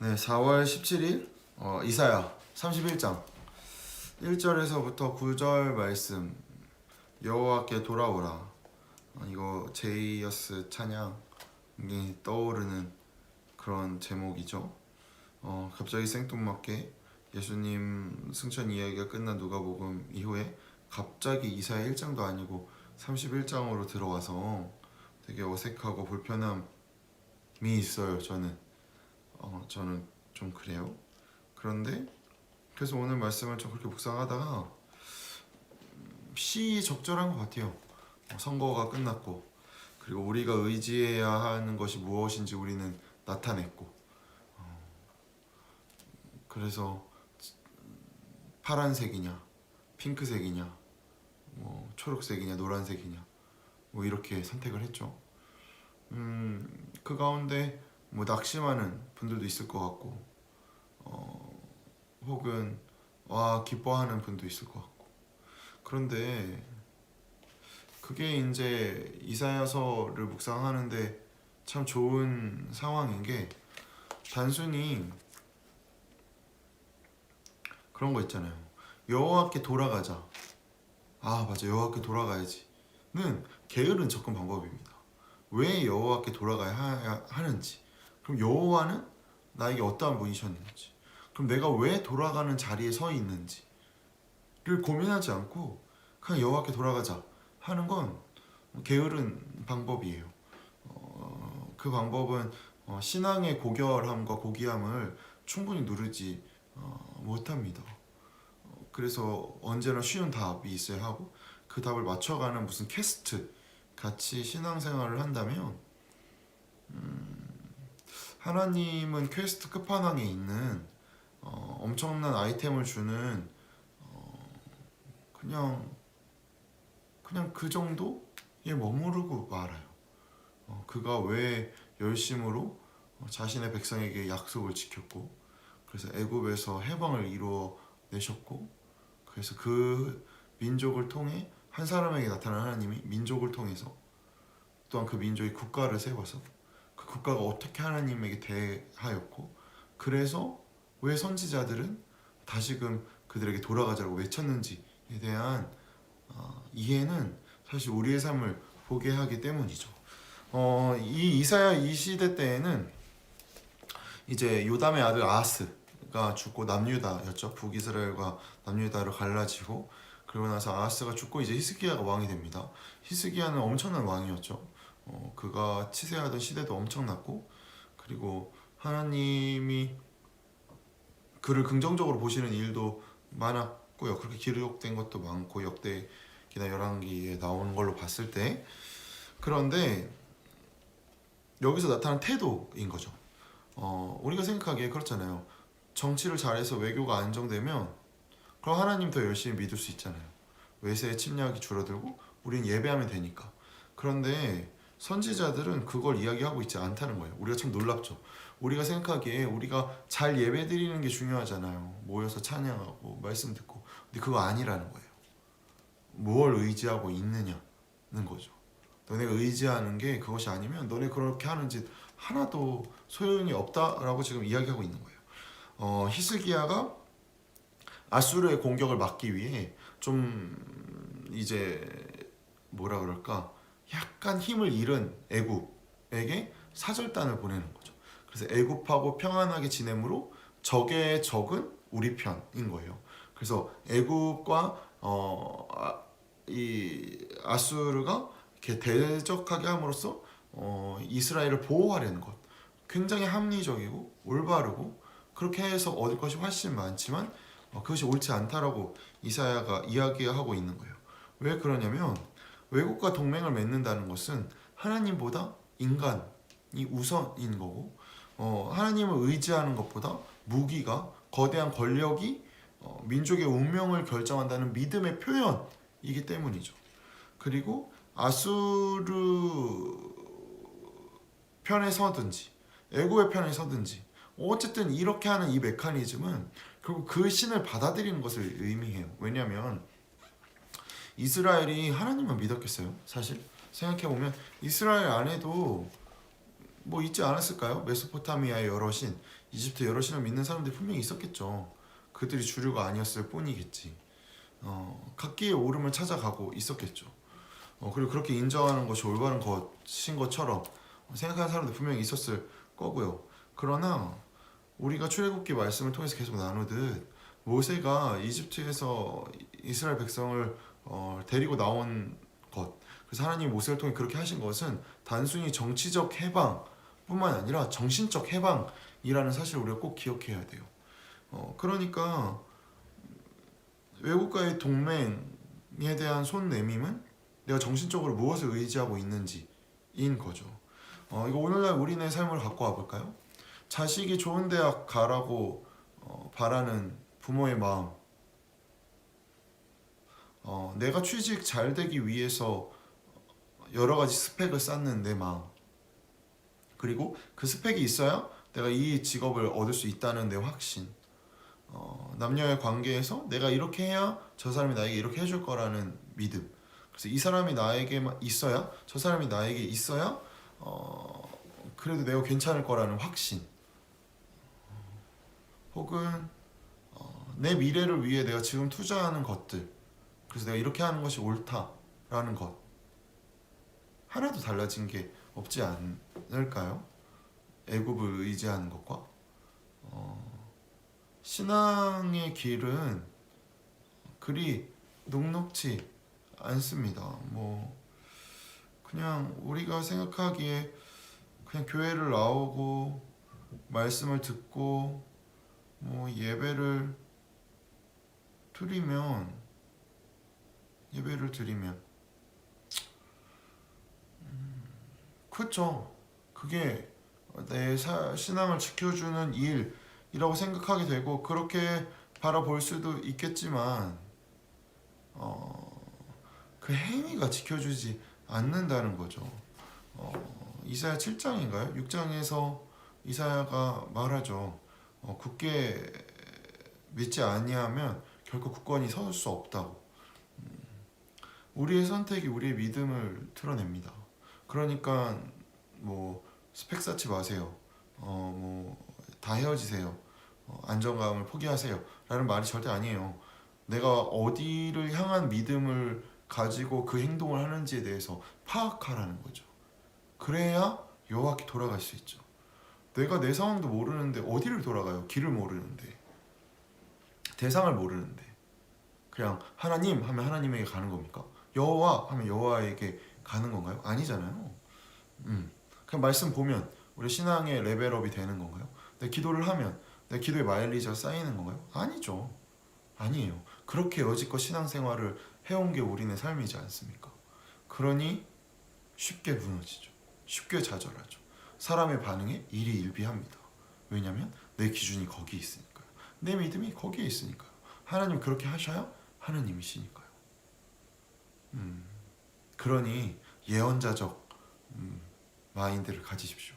네, 4월 17일 어, 이사야 31장 1절에서부터 9절 말씀 여호와께 돌아오라 어, 이거 제이어스 찬양이 떠오르는 그런 제목이죠. 어, 갑자기 생뚱맞게 예수님 승천 이야기가 끝난 누가복음 이후에 갑자기 이사야 1장도 아니고 31장으로 들어와서 되게 어색하고 불편함이 있어요. 저는 어, 저는 좀 그래요. 그런데 그래서 오늘 말씀을 좀 그렇게 묵상하다가 음, 시 적절한 것 같아요. 어, 선거가 끝났고 그리고 우리가 의지해야 하는 것이 무엇인지 우리는 나타냈고 어, 그래서 파란색이냐 핑크색이냐 뭐 초록색이냐 노란색이냐 뭐 이렇게 선택을 했죠. 음, 그 가운데 뭐 낙심하는 분들도 있을 것 같고 어, 혹은 와 기뻐하는 분도 있을 것 같고. 그런데 그게 이제 이사야서를 묵상하는데 참 좋은 상황인 게 단순히 그런 거 있잖아요. 여호와께 돌아가자. 아 맞아. 여호와께 돌아가야지 는 게으른 접근 방법입니다. 왜 여호와께 돌아가야 하- 하는지 그럼 여호와는 나에게 어떠한 분이셨는지 그럼 내가 왜 돌아가는 자리에 서 있는지를 고민하지 않고 그냥 여호와께 돌아가자 하는 건 게으른 방법이에요. 어, 그 방법은 어, 신앙의 고결함과 고귀함을 충분히 누르지 어, 못합니다. 어, 그래서 언제나 쉬운 답이 있어야 하고 그 답을 맞춰가는 무슨 캐스트 같이 신앙생활을 한다면 하나님은 퀘스트 끝판왕에 있는 어, 엄청난 아이템을 주는 어, 그냥 그냥 그 정도에 머무르고 말아요. 어, 그가 왜 열심으로 어, 자신의 백성에게 약속을 지켰고 그래서 애굽에서 해방을 이루어 내셨고 그래서 그 민족을 통해 한 사람에게 나타난 하나님이 민족을 통해서 또한 그 민족이 국가를 세워서 그 국가가 어떻게 하나님에게 대하였고 그래서 왜 선지자들은 다시금 그들에게 돌아가자고 외쳤는지에 대한 어, 이해는 사실 우리의 삶을 보게 하기 때문이죠. 어, 이 이사야 이 시대 때에는 이제 요담의 아들 아하스가 죽고 남유다였죠. 북이스라엘과 남유다로 갈라지고 그러고 나서 아하스가 죽고 이제 히스기야가 왕이 됩니다. 히스기야는 엄청난 왕이었죠. 어, 그가 치세하던 시대도 엄청났고 그리고 하나님이 그를 긍정적으로 보시는 일도 많았고요. 그렇게 기록된 것도 많고 역대기나 열왕기에 나오는 걸로 봤을 때 그런데 여기서 나타난 태도인 거죠. 어, 우리가 생각하기에 그렇잖아요. 정치를 잘해서 외교가 안정되면 그럼 하나님 더 열심히 믿을 수 있잖아요. 외세의 침략이 줄어들고 우린 예배하면 되니까. 그런데 선지자들은 그걸 이야기하고 있지 않다는 거예요. 우리가 참 놀랍죠. 우리가 생각하기에 우리가 잘 예배 드리는 게 중요하잖아요. 모여서 찬양하고 말씀 듣고. 근데 그거 아니라는 거예요. 무엇을 의지하고 있느냐는 거죠. 너네가 의지하는 게 그것이 아니면 너네 그렇게 하는 짓 하나도 소용이 없다라고 지금 이야기하고 있는 거예요. 어, 히스기야가 아수르의 공격을 막기 위해 좀 이제 뭐라 그럴까 약간 힘을 잃은 애굽에게 사절단을 보내는 거죠. 그래서 애굽하고 평안하게 지내므로 적의 적은 우리 편인 거예요. 그래서 애굽과 어, 아, 이 아수르가 이렇게 대적하게 함으로써 어, 이스라엘을 보호하려는 것 굉장히 합리적이고 올바르고 그렇게 해서 얻을 것이 훨씬 많지만 어, 그것이 옳지 않다라고 이사야가 이야기하고 있는 거예요. 왜 그러냐면 외국과 동맹을 맺는다는 것은 하나님보다 인간이 우선인 거고 어, 하나님을 의지하는 것보다 무기가 거대한 권력이 어, 민족의 운명을 결정한다는 믿음의 표현이기 때문이죠. 그리고 아수르 편에 서든지 애고의 편에 서든지 어쨌든 이렇게 하는 이 메커니즘은 결국 그 신을 받아들이는 것을 의미해요. 왜냐하면 이스라엘이 하나님만 믿었겠어요. 사실 생각해 보면 이스라엘 안에도 뭐 있지 않았을까요? 메소포타미아의 여러 신, 이집트 여러 신을 믿는 사람들이 분명히 있었겠죠. 그들이 주류가 아니었을 뿐이겠지. 어, 각기의 옳음을 찾아가고 있었겠죠. 어, 그리고 그렇게 인정하는 것이 올바른 것인 것처럼 생각하는 사람들 분명히 있었을 거고요. 그러나 우리가 출애굽기 말씀을 통해서 계속 나누듯 모세가 이집트에서 이스라엘 백성을 어, 데리고 나온 것, 그래서 하나님 모세를 통해 그렇게 하신 것은 단순히 정치적 해방뿐만 아니라 정신적 해방이라는 사실을 우리가 꼭 기억해야 돼요. 어, 그러니까 외국과의 동맹에 대한 손 내밈은 내가 정신적으로 무엇을 의지하고 있는지인 거죠. 어, 이거 오늘날 우리네 삶을 갖고 와볼까요? 자식이 좋은 대학 가라고 어, 바라는 부모의 마음. 어, 내가 취직 잘 되기 위해서 여러 가지 스펙을 쌓는 내 마음. 그리고 그 스펙이 있어야 내가 이 직업을 얻을 수 있다는 내 확신. 어, 남녀의 관계에서 내가 이렇게 해야 저 사람이 나에게 이렇게 해줄 거라는 믿음. 그래서 이 사람이 나에게만 있어야 저 사람이 나에게 있어야 어, 그래도 내가 괜찮을 거라는 확신. 혹은 어, 내 미래를 위해 내가 지금 투자하는 것들. 그래서 내가 이렇게 하는 것이 옳다라는 것. 하나도 달라진 게 없지 않을까요? 애굽을 의지하는 것과 어, 신앙의 길은 그리 녹록지 않습니다. 뭐 그냥 우리가 생각하기에 그냥 교회를 나오고 말씀을 듣고 뭐 예배를 드리면 예배를 드리면 그렇죠. 그게 내 사- 신앙을 지켜주는 일이라고 생각하게 되고 그렇게 바라볼 수도 있겠지만 어, 그 행위가 지켜주지 않는다는 거죠. 어, 이사야 7장인가요? 6장에서 이사야가 말하죠. 어, 굳게 믿지 아니하면 결코 굳건히 설 수 없다고. 음, 우리의 선택이 우리의 믿음을 드러냅니다. 그러니까 뭐 스펙 쌓지 마세요. 어 뭐 다 헤어지세요. 어, 안정감을 포기하세요. 라는 말이 절대 아니에요. 내가 어디를 향한 믿음을 가지고 그 행동을 하는지에 대해서 파악하라는 거죠. 그래야 여호와께 돌아갈 수 있죠. 내가 내 상황도 모르는데 어디를 돌아가요? 길을 모르는데 대상을 모르는데 그냥 하나님 하면 하나님에게 가는 겁니까? 여호와 하면 여호와에게 가는 건가요? 아니잖아요. 음. 그냥 말씀 보면 우리 신앙의 레벨업이 되는 건가요? 내 기도를 하면 내 기도의 마일리지가 쌓이는 건가요? 아니죠. 아니에요. 그렇게 여지껏 신앙생활을 해온 게 우리네 삶이지 않습니까? 그러니 쉽게 무너지죠. 쉽게 좌절하죠. 사람의 반응에 일희일비합니다. 왜냐하면 내 기준이 거기 있으니까요. 내 믿음이 거기에 있으니까요. 하나님 그렇게 하셔야 하나님이시니까요. 음, 그러니 예언자적 음, 마인드를 가지십시오.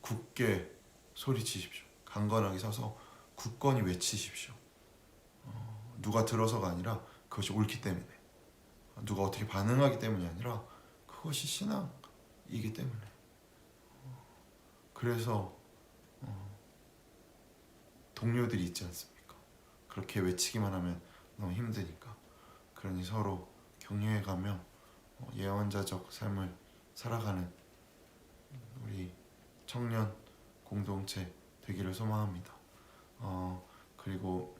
굳게 소리치십시오. 강건하게 서서 굳건히 외치십시오. 어, 누가 들어서가 아니라 그것이 옳기 때문에 누가 어떻게 반응하기 때문이 아니라 그것이 신앙이기 때문에 어, 그래서 어, 동료들이 있지 않습니까? 그렇게 외치기만 하면 너무 힘드니까 그러니 서로 격려해가며 어, 예언자적 삶을 살아가는 우리 청년 공동체 되기를 소망합니다. 어, 그리고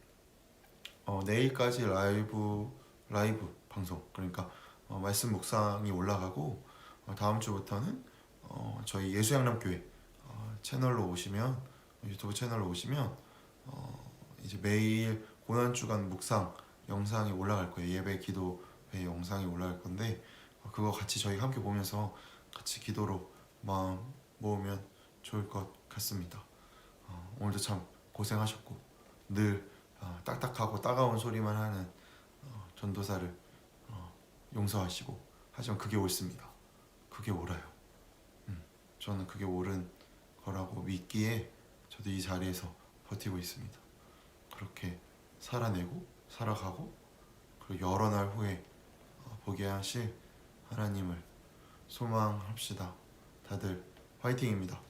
어, 내일까지 라이브 라이브 방송 그러니까 어, 말씀 묵상이 올라가고 어, 다음 주부터는 어, 저희 예수양남교회 어, 채널로 오시면 유튜브 채널로 오시면 어, 이제 매일 고난 주간 묵상 영상이 올라갈 거예요. 예배 기도회 영상이 올라갈 건데 어, 그거 같이 저희 함께 보면서 같이 기도로 마음 모으면 좋을 것 같습니다. 어, 오늘도 참 고생하셨고 늘 어, 딱딱하고 따가운 소리만 하는 어, 전도사를 어, 용서하시고 하지만 그게 옳습니다. 그게 옳아요. 음, 저는 그게 옳은 거라고 믿기에 저도 이 자리에서 버티고 있습니다. 그렇게 살아내고 살아가고 그리고 여러 날 후에 어, 보게 하실 하나님을 소망합시다. 다들 화이팅입니다.